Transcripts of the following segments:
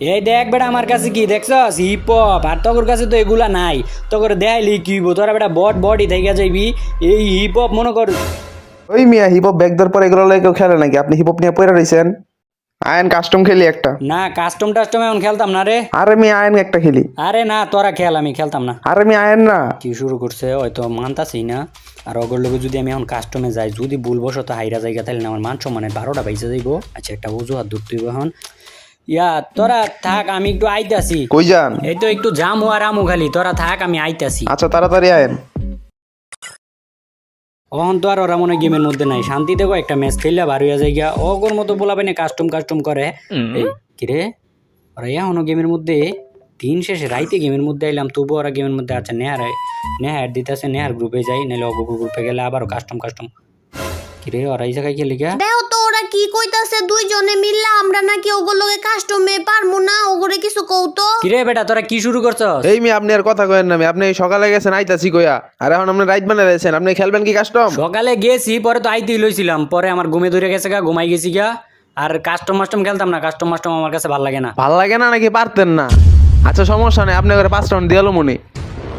এই দেখ বেটা আমার কাছে কি দেখছস? হিপ হপ আর তোর কাছে তো এগুলা নাই। তোর দেখাইলি কি? তোরা বেটা বট বডি থেকে যাইবি। এই হিপ হপ মনে কর ওই মিয়া হিপ হপ ব্যাগ দেওয়ার পর এগুলো লয়ে কেউ খেলে নাকি? আপনি হিপ হপ নিয়ে পড়ে রয়েছেন আয়ন কাস্টম খেলি একটা। না কাস্টম টাস্টম এখন খেলতাম না রে। আরে আমি আয়ন একটা খেলি। আরে না তোরা খেল আমি খেলতাম না। আরে আমি আয়ন না। কি শুরু করছে? হয়তো মানতাছি না। আর অগর লোকে যদি আমি এখন কাস্টমে যাই যদি ভুলবশত হাইরা জায়গা তাহলে আমার মান সম্মানের বারোটা বাইসে যাইব। আচ্ছা একটা অজুহাত তুইব এখন। ইয়া তোরা থাক আমি একটু আইতাছি। কই যান? এই তো একটু জাম হওয়ার আমু খালি তোরা থাক আমি আইতাছি। আচ্ছা তাড়াতাড়ি আয়েন। অহন তো আর ওরা মনে হয় গেমের মধ্যে নাই। শান্তি দেখো একটা ম্যাচ খেললে বার হইয়া যায় গিয়া। অগর মতো বলাবে না কাস্টম কাস্টম করে। এই কিরে ওরা এখনও গেমের মধ্যে দিন শেষে রাইতে গেমের মধ্যে আইলাম তবু ওরা গেমের মধ্যে আছে নেহার নেহার দিতেছে নেহার গ্রুপে যাই নাহলে অগ গ্রুপে গেলে আবারও কাস্টম কাস্টম কিরে ওরা এই জায়গায় খেলে গিয়া? দেও কি কইতাছে দুইজনে মিললা? আমরা নাকি ওগুলোকে কাস্টমে পারমু না ওগুলো কিছু কৌতো কিরে বেটা তোরা কি শুরু করছস? এই মি আপনি আর কথা কয়েন না মি। আপনি সকালে গেছেন আইতাছি কইয়া। আর এখন আপনি রাইট বানাই রয়েছেন আপনি খেলবেন কি কাস্টম সকালে গেছি পরে তো আইতেই লইছিলাম। পরে আমার ঘুমে ধরে গেছে গা ঘুমাই গেছি গা। আর কাস্টম মাস্টম খেলতাম না কাস্টম মাস্টম আমার কাছে ভালো লাগে না। ভালো লাগে না নাকি পারতেন না? আচ্ছা সমস্যা নেই আপনি করে পাঁচ রাউন্ড দিয়ে মনে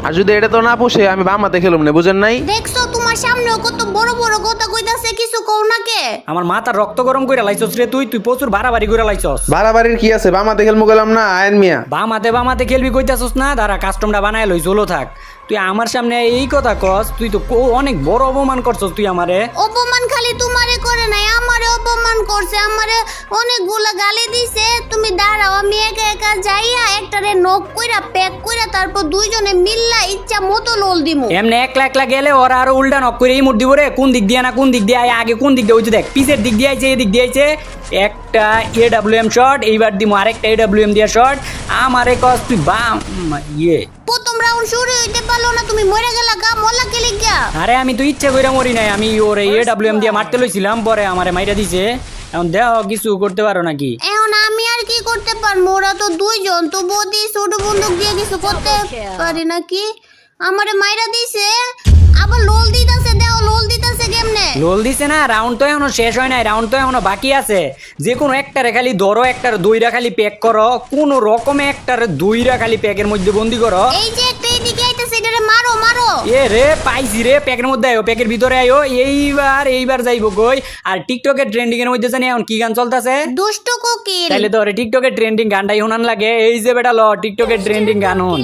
আর যদি এটা তো না পুষে আমি বামাতে খেলুম না বুঝেন নাই? দেখছ তোমার সামনেও কত বড় বড় কথা কইতাছে কিছু কও না কে আমার মাথা রক্ত গরম করে লাইছস রে তুই তুই প্রচুর বাড়াবাড়ি করে লাইছস। বাড়াবাড়ির কি আছে? বামাতে খেলমু গেলাম না আয়ন মিয়া। বামাতে বামাতে খেলবি কইতাছস না? দাঁড়া কাস্টমটা বানায় লই চলো থাক। তুই আমার সামনে এই কথা কস তুই তো অনেক বড় অপমান করছস তুই আমারে। অপমান খালি তোমারে করে নাই আমারে অপমান করছে আমারে অনেকগুলা গালি দিছে। তুমি দাঁড়াও আমি একা একা যাইয়া একটারে নক কইরা প্যাক কইরা তারপর দুইজনে মিল্লা ইচ্ছা মতো লোল দিমু। এমনি একলা একলা গেলে ওরা আরও উল্টা নক করে এই মুড দিব রে কোন দিক দিয়ে না কোন দিক দিয়ে আয় আগে কোন দিক দিয়ে ওই যে দেখ পিসের দিক দিয়ে আইছে এদিক দিয়ে আইছে একটা এ ডাব্লিউ এম শট এইবার দিমু আরেকটা এ ডাব্লিউ এম দিয়া শট আমারে কস তুই বাম ইয়ে। প্রথম রাউন্ড শুরু হইতে পারল না তুমি মরে গেলা গা মলা কে লিগা আরে আমি তো ইচ্ছে করে মরি নাই আমি ওরে এ ডাব্লিউ এম দিয়ে মারতে লইছিলাম পরে আমারে মাইরা দিছে। এখন দেহ কিছু করতে পারো নাকি? এখন আমি আর কি করতে পারব? ওরা তো দুইজন তো বদি ছোট বন্দুক দিয়ে কিছু করতে পারি নাকি? আমারে মাইরা দিছে। আবার লোল দিতাছে দেও লোল দিতাছে কেমনে? লোল দিছে না রাউন্ড তো এখনও শেষ হয় নাই রাউন্ড তো এখনও বাকি আছে। যে কোনো একটারে খালি ধরো একটার দুইটা খালি প্যাক করো কোন রকমে একটার দুইটা খালি প্যাকের মধ্যে বন্দি করো। এই যে একটা এদিকে আইতাছে এটারে মারো মারো। এ রে পাইছি রে প্যাকের মধ্যে আয়ো প্যাকের ভিতরে আয়ো এইবার এইবার যাইবো কই। আর টিকটকের ট্রেন্ডিং এর মধ্যে জানি এখন কি গান চলতেছে? দুষ্ট কোকিল। তাইলে তো রে টিকটকের ট্রেন্ডিং গানটাই শোনান লাগে। এই যে বেটা ল টিকটকের ট্রেন্ডিং গান হন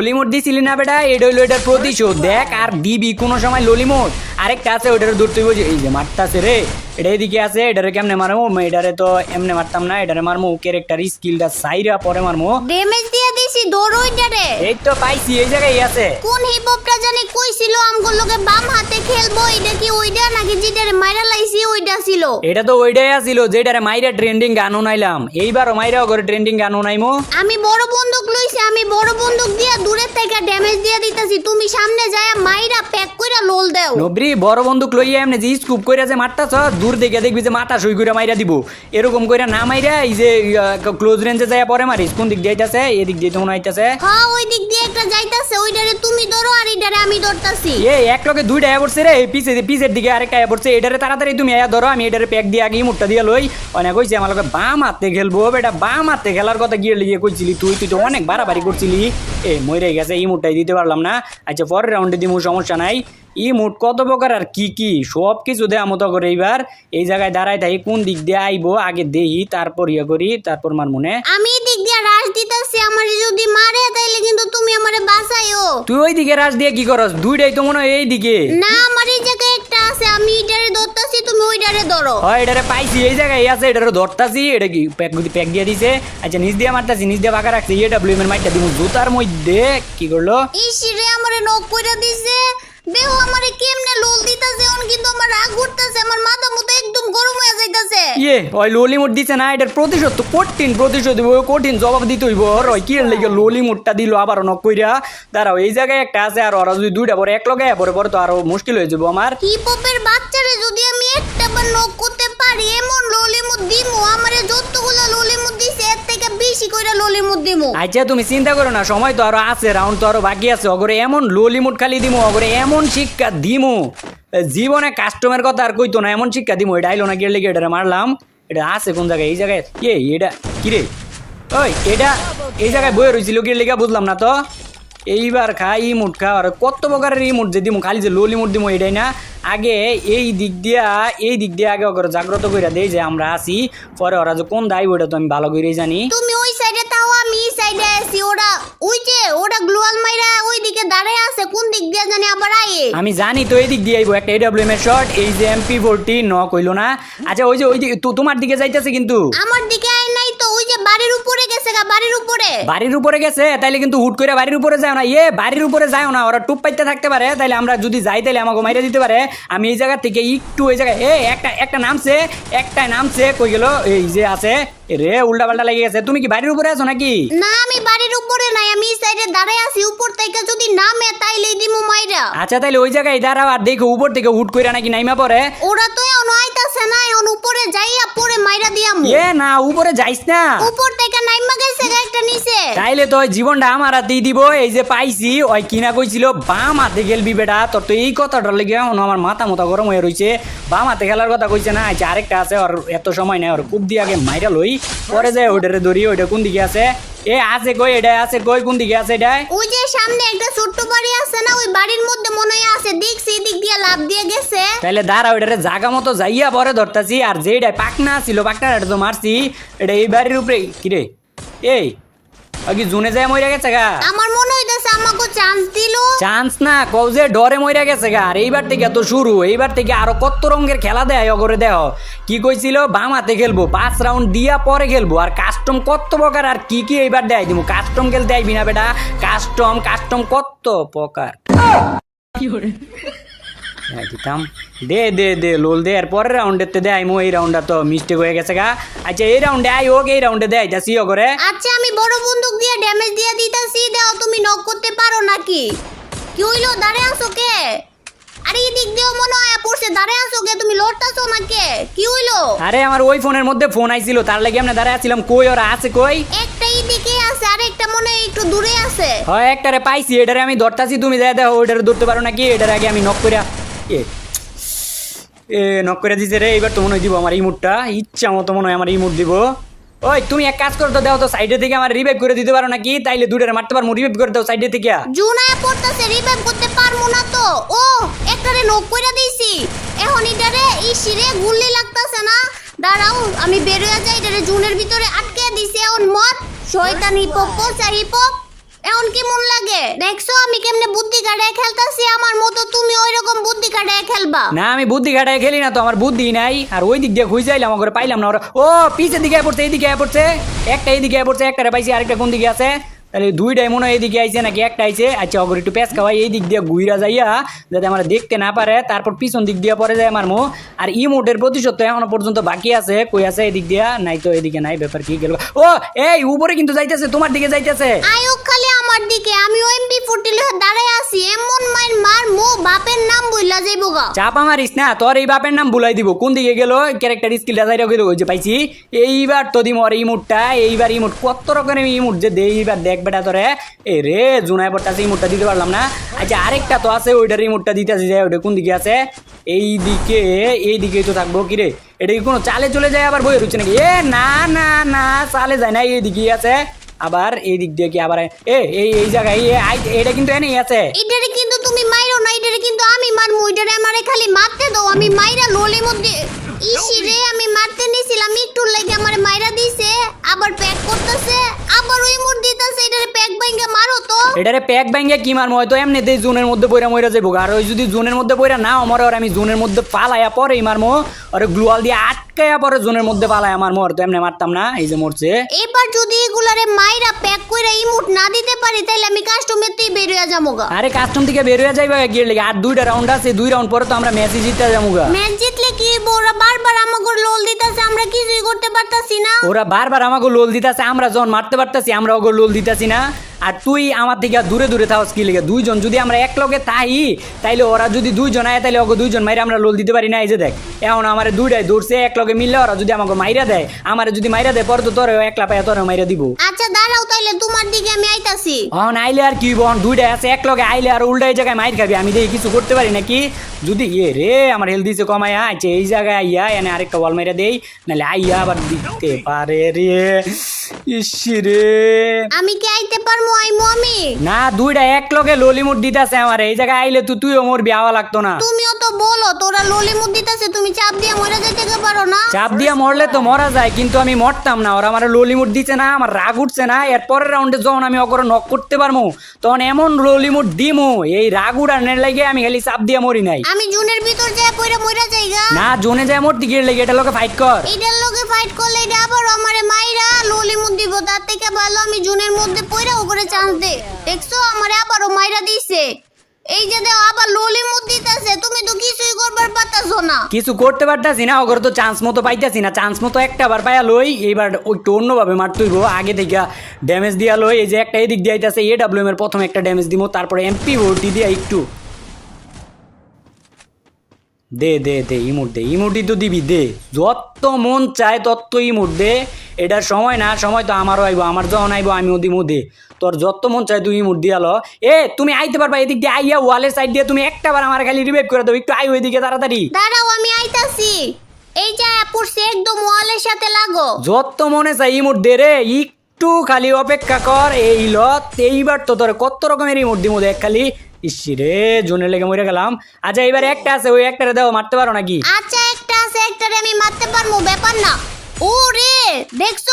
ললিমোট দিছিলি না বেটা? এটা হইল এটার প্রতিশোধ। দেখ, আর দিবি কোনো সময় ললিমোট আরেকটা আছে ওইটার দূর তুই বুঝি এই যে মারতাছে রে। এটা এদিকে আছে, এটারে কেমনে মারমো? এটারে তো এমনে মারতাম না, এটারে মারমো। ক্যারেক্টার স্কিলটা সাইরা পরে মারমো। ড্যামেজ দিছি দৌড় ওইটারে এই তো পাইছি এই জায়গায় আছে। কোন হিপ হপটা জানি কইছিল আমগুলোকে বাম হাতে খেলব এটা কি ওইটা নাকি যেটারে মাইরা লাইছি ওইটা ছিল এটা তো ওইটাই আছিল যেটারে মাইরা ট্রেন্ডিং গান উনাইলাম এইবারও মাইরাও করে ট্রেন্ডিং গান উনাইমো আমি বড় বন্দুক লইছি আমি বড় বন্দুক দিয়া দূরের থেকে ড্যামেজ দিয়ে দিতাছি তুমি সামনে যায় মাইরা প্যাক কইরা লোল দেও। নবরি বড় বন্দুক লইয়া এমনি যে স্কুপ কইরা যে মারতাছ দূর দেখে দেখবি যে মাথা সই কইরা মাইরা দিব। এরকম কইরা না মাইরা এই যে ক্লোজ রেঞ্জে যায় পরে মারিস কোন দিক দিয়ে আইতাছে এদিক দিয়ে মনে হ্যাঁ ওই দিক দিয়ে একটা যাইতাছে ওইটারে তুমি ধরো আর আমি ধরতাছি। এ এক লগে দুইটা আয়া পড়ছে রে পিছে পিছের দিকে আরেকটা আয়া পড়ছে এটারে তাড়াতাড়ি তুমি আয়া ধরো আমি এটারে প্যাক দিয়ে আগে মুটটা দিয়ে লই। অনেক কইছে আমার লগে বাম হাতে খেলব বেটা বাম হাতে খেলার কথা গিয়ে লিগে কইছিলি তুই তুই তো অনেক বাড়াবাড়ি করছিলি। মরে গেছে এই মুটটাই দিতে পারলাম না। আচ্ছা পরের রাউন্ডে দিমু সমস্যা নাই। ই মুট কত প্রকার আর কি কি সব কিছু দেয়া মতো করে এইবার। এই জায়গায় দাঁড়াই থাকি কোন দিক দিয়ে আইবো আগে দেহি তারপর ইয়ে করি তারপর মার মনে আমি দিক দিয়ে রাশ দিতাছি আমারে যদি মারে তাইলে কিন্তু তুমি আমারে বাঁচাইও। তুই ওই দিকে রাস দিয়ে কি করস? দুইটাই তো মনে হয় এই দিকে না আমার এই জায়গায় একটা আছে আমি এটারে ধরতাছি তুমি ওইটারে ধরো। হয় এটারে পাইছি এই জায়গায় আছে এটারে ধরতাছি এটা কি প্যাক প্যাক দিয়ে দিছে। আচ্ছা নিচ দিয়ে মারতাছি নিচ দিয়ে বাঁকা রাখছি এটা ব্লু এর মাইটটা দিব জুতার মধ্যে কি করল? ইস রে আমারে নক কইরা দিছে। দেহ আমারে কেমনে লোল দিতাছে? এখন কিন্তু আমার রাগ উঠতাছে আমার মাথা মতো একদম গরম হয়ে যাইতাছে। ইয়ে ওই ললিমুট দিছে না এটার প্রতিশোধ তো কঠিন প্রতিশোধ দিব কঠিন জবাব দিতে হইব। ওই কি লেগে ললিমুটটা দিল আবার নক কইরা? দাঁড়াও এই জায়গায় একটা আছে আর ওরা যদি দুইটা পরে এক লগে পরে পরে তো আরও মুশকিল হয়ে যাব আমার। হিপ হপের বাচ্চারে যদি আমি একটা বার নক করতে পারি এমন আচ্ছা তুমি চিন্তা করো না, সময় তো আরও আছে রাউন্ড তো আরও বাকি আছে। অগরে এমন ললিমুট খালি দিমু, অগরে এমন শিক্ষা দিমু। জীবনে কাস্টমের কথা আর কইতো না, এমন শিক্ষা দিমু, এটা আইলো না গেলে গেটারে মারলাম। এটা আছে কোন জায়গায়? এই জায়গায় কে এটা, কিরে? ওই, এটা, এই জায়গায় বয়ে রয়েছিল কি লেগে, বুঝলাম না তো। এইবার খা ইমুট খা আর কত প্রকারের ইমুট যে দিমু, খালি যে লোল ইমুট দিমু, এটাই না। আগে এই দিক দিয়া, এই দিক দিয়ে আগে ওকে জাগ্রত করে দেই যে আমরা আছি, পরে ওরা যে কোন দায় ওটা তো আমি ভালো করেই জানি। তুমি এই সাইডে ওরা ওই যে ওরা গ্লোয়াল মাইরা ওই দিকে দাঁড়ায় আছে কোন দিক দিয়ে জানি আবার আয়ে আমি জানি তো এই দিক দিয়ে আইবো একটা এডব্লিউএম এর শট এই যে এমপি ফোরটি ন কইলো না। আচ্ছা ওই যে ওই তো- তোমার দিকে যাইতেছে কিন্তু। আমার দিকে আয় নাই তো ওই যে বাড়ির উপরে গেছে গা বাড়ির উপরে। বাড়ির উপরে গেছে তাইলে কিন্তু হুট করে বাড়ির উপরে যায় না। ইয়ে বাড়ির উপরে যায় না ওরা টুপ পাইতে থাকতে পারে তাইলে আমরা যদি যাই তাইলে আমাকে মাইরে দিতে পারে। আমি এই জায়গা থেকে একটু ওই জায়গায় এ একটা একটা নামছে একটা নামছে কই গেল? এই যে আছে। রে উল্টা পাল্টা লেগে গেছে। তুমি কি বাড়ির উপরে আছো নাকি? না আমি বাড়ির উপরে নাই আমি এই সাইডে দাঁড়ায় আছি উপর থেকে যদি নামে তাইলে দিমু মাইরা। আচ্ছা তাইলে ওই জায়গায় দাঁড়াও আর দেখো উপর থেকে হুট করে নাকি নাইমা পড়ে। ওরা তো এখন আইতাছে না এখন উপরে যাইয়া পরে মাইরা দিয়ামু এ না উপরে যাইস না। উপর থেকে নাইমা গেছে গা একটা নিচে। তাইলে তো ওই জীবনটা আমার হাতেই দিব। এই যে পাইছি ওই কিনা কইছিল বাম হাতে খেলবি বেটা তোর তো এই কথাটার লেগে এখন আমার মাথা মতো গরম হয়ে রইছে। বাম হাতে খেলার কথা কইছে না আচ্ছা আরেকটা আছে ওর এত সময় নাই ওর খুব দিয়ে আগে মাইরা লই পরে যায় ওইটারে ধরি ওইটা কোন দিকে আছে? এ আছে কই এটা আছে কই কোন দিকে আছে এটা ওই যে সামনে একটা ছোট্ট বাড়ি আছে না ওই বাড়ির মধ্যে মনে হয় আছে। দেখছি দিক দিয়ে লাভ দিয়ে গেছে। তাহলে দাঁড়া ওইটারে জাগা মতো যাইয়া পরে ধরতাছি আর যেটা পাকনা ছিল পাকনাটা তো মারছি এটা এই বাড়ির উপরে কিরে? এই আগে জুনে যায় মরে গেছে গা। আমার মনে হইতেছে আমাকে চান্স দিল। চান্স না কও যে ডরে মইরা গেছে গা। আর এইবার থেকে তো শুরু এইবার থেকে আরও কত রঙের খেলা দেয় অগরে দেহ। কি কইছিল? বাম হাতে খেলব পাঁচ রাউন্ড দিয়া পরে খেলব। আর কাস্টম কত প্রকার আর কি কি এইবার দেয় দিমু? কাস্টম খেলতে আইবি না বেটা। কাস্টম কাস্টম কত প্রকার। হ্যাঁ, দিতাম। দে দে দে লোল দে আর পরের রাউন্ডে তো দেয় মো এই রাউন্ডটা তো মিস্টেক হয়ে গেছে গা। আচ্ছা এই রাউন্ডে আই হোক এই রাউন্ডে দেয় যাচ্ছি করে আচ্ছা আমি বড় বন্দুক দিয়ে ড্যামেজ দিয়ে দিতেছি দাও তুমি নক করতে পারো নাকি? কি হইল দাঁড়ে আসো কে? আরে এই দিক দিয়েও মনে হয় পড়ছে দাঁড়ে আসো কে? তুমি লড়তাছো না কে? কি হইল? আরে আমার ওই ফোনের মধ্যে ফোন আইছিল তার লাগে আমরা দাঁড়ায় আছিলাম কই ওরা আছে কই? একটা এই দিকে আছে আর একটা মনে হয় একটু দূরে আছে। হয় একটারে পাইছি এটারে আমি ধরতাছি তুমি যাই দেখো ওইটারে ধরতে পারো নাকি? এটার আগে আমি নক করে এ এ নক করে দিছে রে, এবার তো মনে হয় দিব আমার এই মুডটা। ইচ্ছা মতো মনে হয় আমার এই মুড দিব। ওই, তুমি এক কাজ করো তো, দাও তো সাইডে থেকে আমার রিভাইভ করে দিতে পারো নাকি? তাইলে দুটারে মারতে পারব রিভাইভ করে দাও সাইডে থেকে জুনায় পড়তাছে রিভাইভ করতে পারব না তো। ও, একটারে নক কইরা দিছি এখন এটারে ইসিরে গুল্লি লাগতাছে না। দাঁড়াও, আমি বের যাই, এটারে জুনের ভিতরে আটকে দিছি। এখন মত শয়তান হিপক কোসা হিপক এখন কি মন লাগে? দেখছ আমি কেমনে বুদ্ধি কাটায় খেলতাছি? আমার মতো তুমি ওই রকম বুদ্ধি কাটায় খেলবা। না আমি বুদ্ধি ঘাটায় খেলি না তো আমার বুদ্ধি নাই। আর ওই দিক দিয়ে খুঁজে আইলাম আমার পাইলাম না। ওরা ও পিছের দিকে আয় পড়ছে এইদিকে আয় পড়ছে। একটা এইদিকে আয় পড়ছে একটা পাইছি আরেকটা কোন দিকে আছে? তাহলে দুইটাই মনে হয় এইদিকে আইছে নাকি একটা আইছে? আচ্ছা অগর একটু পেঁচ খাওয়াই এই দিক দিয়ে ঘুইরা যাইয়া যাতে আমরা দেখতে না পারে তারপর পিছন দিক দিয়ে পরে যায় আমার মো। আর ই মোটের প্রতিশোধ তো এখনও পর্যন্ত বাকি আছে কই আছে এদিক দিক দিয়া? নাই তো এদিকে নাই ব্যাপার কি গেল। ও এই উপরে কিন্তু যাইতেছে তোমার দিকে যাইতেছে। আয়ুক আমার দিকে, আমি এমপি ফুটি লহে দাঁড়ায় আছি, এমন মাইর মার মো বাপের নাম বইলা যাইবো গা। চাপা মারিস না, তোর এই বাপের নাম বুলাই দিব। কোন দিকে গেল? ক্যারেক্টার স্কিলটা যাই গেল ওই যে পাইছি। এইবার তো দিম ওর ইমুটটা, এইবার ইমুট, কত রকমের ইমুট যে দে, এইবার দেখ বেটা তোরে। এ রে, জুনায় পড়তাছে, ইমুটটা দিতে পারলাম না। আচ্ছা আরেকটা তো আছে, ওইটার ইমুটটা দিতে আছে যায় ওইটা কোন দিকে আছে? এই দিকে এই দিকেই তো থাকব, কি রে? এটা কি কোনো চালে চলে যায় আবার বই রুচ্ছে নাকি? এ, না না না, চালে যায় না এই দিকেই আছে। আবার এই দিক দিয়ে কি আবার এ এই এই জায়গায়, এই এটা কিন্তু এনেই আছে। এটারে কিন্তু তুমি মাইরো না, এটারে কিন্তু আমি মারমু, এটারে আমারে খালি মারতে দাও, আমি মাইরা লোলের মধ্যে ইসি রে আমি মারতে নিছিলাম একটু লাগে আমারে মাইরা দিছে আবার প্যাক করতেছে আবার ওই মুর দিতেছে এটারে প্যাক ভাঙ্গা মারো তো এটারে প্যাক ব্যাঙ্গে কি মারমো? হয়তো এমনিতেই জোনের মধ্যে পয়রা মইরা যাব আর ওই যদি জোনের মধ্যে পয়রা না মরে আর আমি জোনের মধ্যে পালাইয়া পরেই মারমো। আর গ্লুয়াল দিয়ে আটকাইয়া পরে জোনের মধ্যে পালাইয়া মারমো। আর তো এমনি মারতাম না এই যে মরছে। এবার যদি এগুলারে মাইরা প্যাক কইরা ইমুট না দিতে পারি তাহলে আমি কাস্টমারতেই বের হয়ে যাব গা। আরে কাস্টম থেকে বের হয়ে যাইবা গিয়ে লেগে। আর দুইটা রাউন্ড আছে দুই রাউন্ড পরে তো আমরা ম্যাচে জিততে যাব গা। ম্যাচ জিতলে কি ওরা বারবার আমাকে লোল দিতেছে আমরা কিছুই করতে পারতাছি না। ওরা বারবার আমাকে লোল দিতেছে আমরা যখন মারতে পারতাছি আমরা ওকে লোল দিতেছি না। আর তুই আমার থেকে দূরে দূরে থাকস কি লেগে? দুইজন যদি আমরা এক লগে তাই তাইলে ওরা যদি দুইজন আয় তাইলে ওকে দুইজন মাইরে আমরা লোল দিতে পারি না এই যে দেখ। এখন আমার দুইটাই দৌড়ছে এক লগে মিললে ওরা যদি আমাকে মাইরা দেয় আমার যদি মাইরা দেয় পরে তো তোর একলা পায় তোর মাইরা দিব। আচ্ছা দাঁড়াও তাইলে তোমার দিকে আমি আইতাছি। অন আইলে আর কি বন দুইটা আছে এক লগে আইলে আর উল্টাই জায়গায় মাইর খাবি। আমি দেখি কিছু করতে পারি নাকি? যদি ইয়ে রে আমার হেলথ দিছে কমায় আইছে এই জায়গায় আইয়া এনে আরেকটা ওয়াল মাইরা দেই নাহলে আইয়া আবার দিতে পারে রে। আমি কি আইতে পারব আইমু আমি না দুইটা এক লগে ললিমুট দিতেছে আমার। এই জায়গায় আইলে তুই তুইও মোর বিয়াওয়া লাগতো না। তুমিও তো বলো তোরা ললিমুদ দিতেছে তুমি চাপ দিয়ে মরে যাইতে গে পারো না? চাপ দিয়া মরলে তো মরা যায় কিন্তু আমি মরতাম না। ওরা আমার ললিমুট দিচ্ছে না আমার রাগ উঠছে না। এর রাউন্ডে যখন আমি অগর নক করতে পারব তখন এমন ললিমুট দিমু এই রাগ উড়ানের লাগে আমি খালি চাপ দিয়া মরি নাই। আমি জুনের ভিতর যায় পইরা মরে যাইগা। না জোনে যায় মরতে গিয়ে লেগে এটা লোকে ফাইট কর। এটার লগে ফাইট করলে এটা আবার আমারে মাইরা ললিমুদ দিব তার থেকে ভালো আমি জুনের মধ্যে পইরা ওপরে চান্স দে। দেখছ? আবারও মাইরা দিছে। এই যে আবার তুমি তো কিছুই করবার পারতাছো না। কিছু করতে পারতাছি না, ওগর তো চান্স মতো পাইতাছি না। চান্স মতো একটা বার পাইয়া লই, এইবার একটু অন্যভাবে মারতে হইব আগে ড্যামেজ দিয়া লই, এই যে একটা এদিক দিয়ে আইতাছে এ ডাব্লিউ এর প্রথম একটা ড্যামেজ দিব তারপরে এমপি ভোটি দিয়া একটু। দে দে দে, ইমোট দে। তো দিবি, দে। যত মন চায় তত ইমোট দে। এটার সময় না সময় তো আমারও আইব আমার যখন আইব আমি ওদি দে। তোর যত মন চায় তুই ইমোট দিয়ালো এ তুমি আইতে পারবা এদিক দিয়ে আইয়া ওয়ালের সাইড দিয়ে তুমি একটা বার আমার খালি রিভাইভ করে দাও একটু আই ওইদিকে তাড়াতাড়ি। দাঁড়াও আমি আইতাছি। এই যে পড়ছে একদম ওয়ালের সাথে লাগো। যত মনে চাই ইমোট দে রে একটু খালি অপেক্ষা কর এই ল এইবার তো তোর কত রকমের ইমোট দিমু দেখ খালি। ইসি রে জোনের লেগে মরে গেলাম। আচ্ছা এবার একটা আছে ওই একটারে দাও মারতে পারো নাকি? আচ্ছা একটা আছে একটারে আমি মারতে পারব ব্যাপার না। ও রে দেখছ?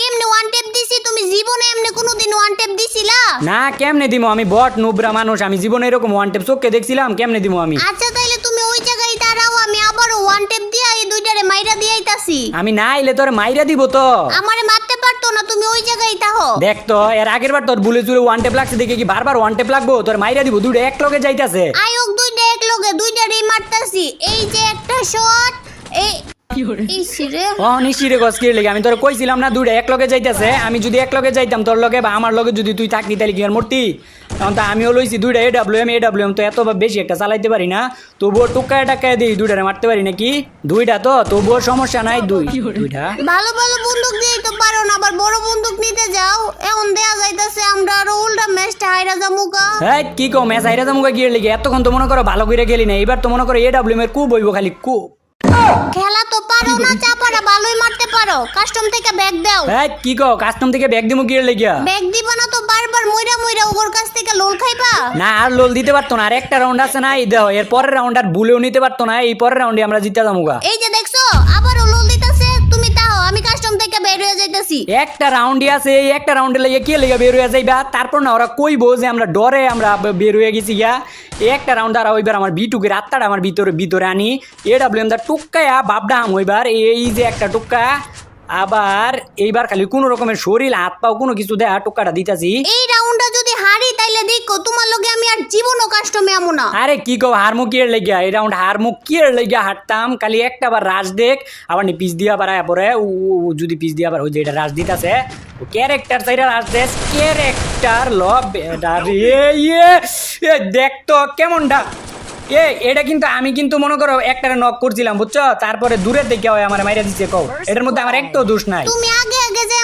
কেমনে ওয়ান টেপ দিছি তুমি জীবনে এমনি কোনোদিন ওয়ান টেপ দিছিলা? না কেমনে দিমু? আমি বট নুবরা মানুষ আমি জীবনে এরকম ওয়ান টেপ চোখকে দেখছিলাম কেমনে দিমু আমি? আচ্ছা তাইলে তুমি ওই জায়গায় দাঁড়াও আমি আবারও ওয়ান টেপ দিয়া এই দুইটারে মাইরা দিয়ে আইতাছি। আমি না এলে তোর মাইরা দিব তো। আমারে মারতে পারতো না তুমি ওই জায়গায় তাহো দেখ তো এর আগের বার তোর বুলে চুলে ওয়ান টেপ লাগছে দেখে কি বারবার ওয়ান টেপ লাগবো? তোর মাইরা দিব দুটো এক লগে যাইতাছে। আয়োগ দুইটা এক লগে দুইটারই মারতাছি। এই যে একটা শট এই গছ লেগে? আমি তোর কইছিলাম না দুইটা এক লগে যাইতাছে। আমি যদি এক লগে যাইতাম তোর লগে বা আমার লগে যদি তুই থাকতি তাহলে কি আর মূর্তি? তখন তো আমিও লইছি দুইটা A W M A W M তো এত বেশি একটা চালাইতে পারি না। তবুও টুকায় টাকায় দিই দুইটারে মারতে পারি নাকি? দুইটা তো তবুও সমস্যা নাই দুই। দুইটা? ভালো ভালো বন্দুক দিয়েই তো পারো না আবার বড় বন্দুক নিতে যাও। এখন দেয়া যাইতাছে আমরা আরও উল্টা ম্যাচটা হাইরা যামুকা হ্যাঁ কি কো ম্যাচ হাইরা যাব গিয়ে লেগে? এতক্ষণ তো মনে করো ভালো করে খেলি না এবার তো মনে করো এ ডাব্লিউ এম এর কু বইবো খালি কু খেলা তো পারো না ভালোই মারতে পারো। কাস্টম থেকে ব্যাগ দাও। কি কাস্টম থেকে ব্যাগ দিমু গিয়ে লেগিয়া? ব্যাগ দিবা না তো বারবার মইরা মইরা ওগর কাছ থেকে লোল খাইবা। না আর লোল দিতে পারতো না আর একটা রাউন্ড আছে না এই দেখো এর পরের রাউন্ড আর ভুলেও নিতে পারতো না এই পরের রাউন্ডে আমরা জিতে যাব এই যে দেখছ আবারও লোল দিতাছে তুমি তাও আমি কাস্টম থেকে বের হয়ে যাইতাছি। একটা রাউন্ডই আছে এই একটা রাউন্ডে লেগে কে লেগে বের হয়ে যাইবা? তারপর না ওরা কইবো যে আমরা ডরে আমরা বের হয়ে গেছি গিয়া। একটা রাউন্ড আর ওইবার আমার বিটুকে আত্মাটা আমার ভিতরে ভিতরে আনি। এ ডাব্লিউ এম দা টুক্কায়া বাপডা হাম ওইবার। এই যে একটা টুক্কা। আবার এইবার খালি কোনো রকমের শরীর হাত পাও কোনো কিছু দেয়া টুক্কাটা দিতাছি। এই রাউন্ডটা যদি হারি তাইলে দেখো তোমার লগে আমি আর জীবনও কাস্টমে আমো না। আরে কি কো হারমুক কিয়ের লেগিয়া? এই রাউন্ড হারমুক কিয়ের লেগিয়া হাঁটতাম খালি একটা বার রাজ দেখ। আবার নি পিস দিয়া পারায় পরে উ, যদি পিস দিয়া পার ওই যে এটা রাজ দিতাছে। ও ক্যারেক্টার ক্যারেক্টার ইয়ে এ, দেখ তো কেমনটা। এ, এটা কিন্তু আমি কিন্তু মনে করো একটারে নক করছিলাম, বুঝছ? তারপরে দূরের দিকে হয় আমার মাইরা দিচ্ছে কও। এটার মধ্যে আমার একটাও দোষ নাই। তুমি আগে আগে যে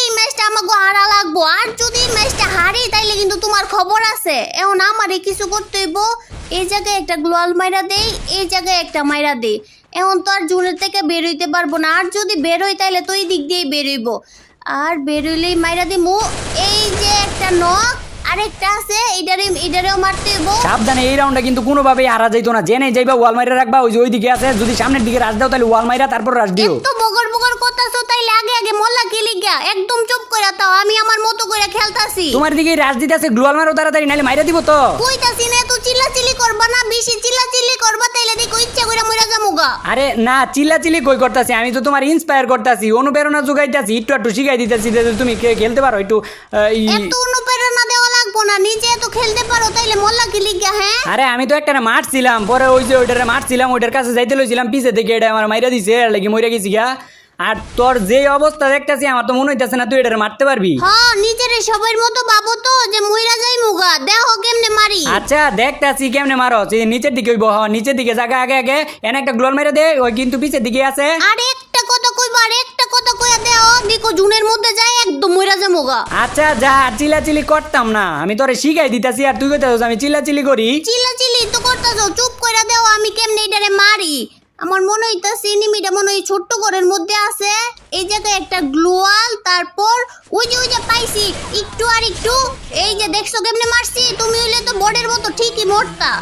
এই ম্যাচটা আমাকে হারা লাগবো। আর যদি ম্যাচটা হারি, তাইলে কিন্তু তোমার খবর আছে। এখন আমারে কিছু করতে হইব, এই জায়গায় একটা গ্লোয়াল মাইরা দেই, এই জায়গায় একটা মাইরা দেই। এখন তো আর জুনের থেকে বের হইতে পারব না। আর যদি বের হই, তাইলে তো এই দিক দিয়েই বের হইব। আর বেরুলেই মাইরা দিমু। এই যে একটা নক আরেকটা আছে এইটারে এইটারেও মারতে হইব। সাবধানে এই রাউন্ডটা কিন্তু কোনোভাবেই হারা যাইতো না। জেনে যাইবা ওয়াল মাইরা রাখবা ওই যে ওইদিকে আছে। যদি সামনের দিকে রাজ দাও তাহলে ওয়াল মাইরা তারপর রাজ দিও। এত করতাছো তাইলে আগে আগে মোল্লা কি লিগা? একদম চুপ করে তাও আমি আমার মতো করে খেলতাছি। তোমার দিকে রাজ গ্লোয়াল মারো তাড়াতাড়ি নাহলে মাইরা দিব তো। কইতাছি না তো চিল্লা চিল্লি করবা না বেশি চিল্লা চিল্লি করবা তাইলে দেখো ইচ্ছা করে মইরা যামুগা। আরে না চিল্লা চিল্লি কই করতেছি? আমি তো তোমার ইন্সপায়ার করতেছি অনুপ্রেরণা যোগাইতেছি একটু একটু শিখাই দিতেছি যে তুমি খেলতে পারো একটু আহ, ই- এত অনুপ্রেরণা দেওয়া লাগবো না নিজে এত খেলতে পারো তাইলে মোল্লা কি লিগা হ্যাঁ? আরে আমি তো একটা মারছিলাম পরে ওই যে ওইটারে মারছিলাম ওইটার কাছে যাইতে লইছিলাম পিছে থেকে এটা আমার মাইরা দিছে এর লাগি মইরা গেছি গা। আর তোর যে অবস্থা দেখতেছি আমার তো মনে হইতেছে না তুই এটারে মারতে পারবি। হ্যাঁ নিজেরে সবার মতো ভাবো তো যে মইরা যাই মুগা দেখো কেমনে মারি। আচ্ছা দেখতাছি কেমনে মারো। এই নিচের দিকে ওই বহ নিচের দিকে জায়গা আগে আগে। এনে একটা গ্লোল মেরে দে ওই কিন্তু পিছের দিকে আছে। আর একটা কথা কইবা আর একটা কথা কইয়া দেও দেখো জুনের মধ্যে যাই একদম মইরা যাই মুগা আচ্ছা যা চিলাচিলি করতাম না। আমি তোরে শিখাই দিতাছি আর তুই কইতাছিস আমি চিলাচিলি করি। চিল্লি তো করতেছো চুপ কইরা দেও আমি কেমনে এটারে মারি। আমার মনে হইতাছে এনিমিটা মনে হয় ছোট্ট ঘরের মধ্যে আছে। এই জায়গায় একটা গ্লোয়াল, তারপর ওই যে ওই যে পাইছি, একটু আর একটু। এই যে দেখছ কেমনে মারছি? তুমি হইলে তো বোর্ডের মতো ঠিকই মরতা।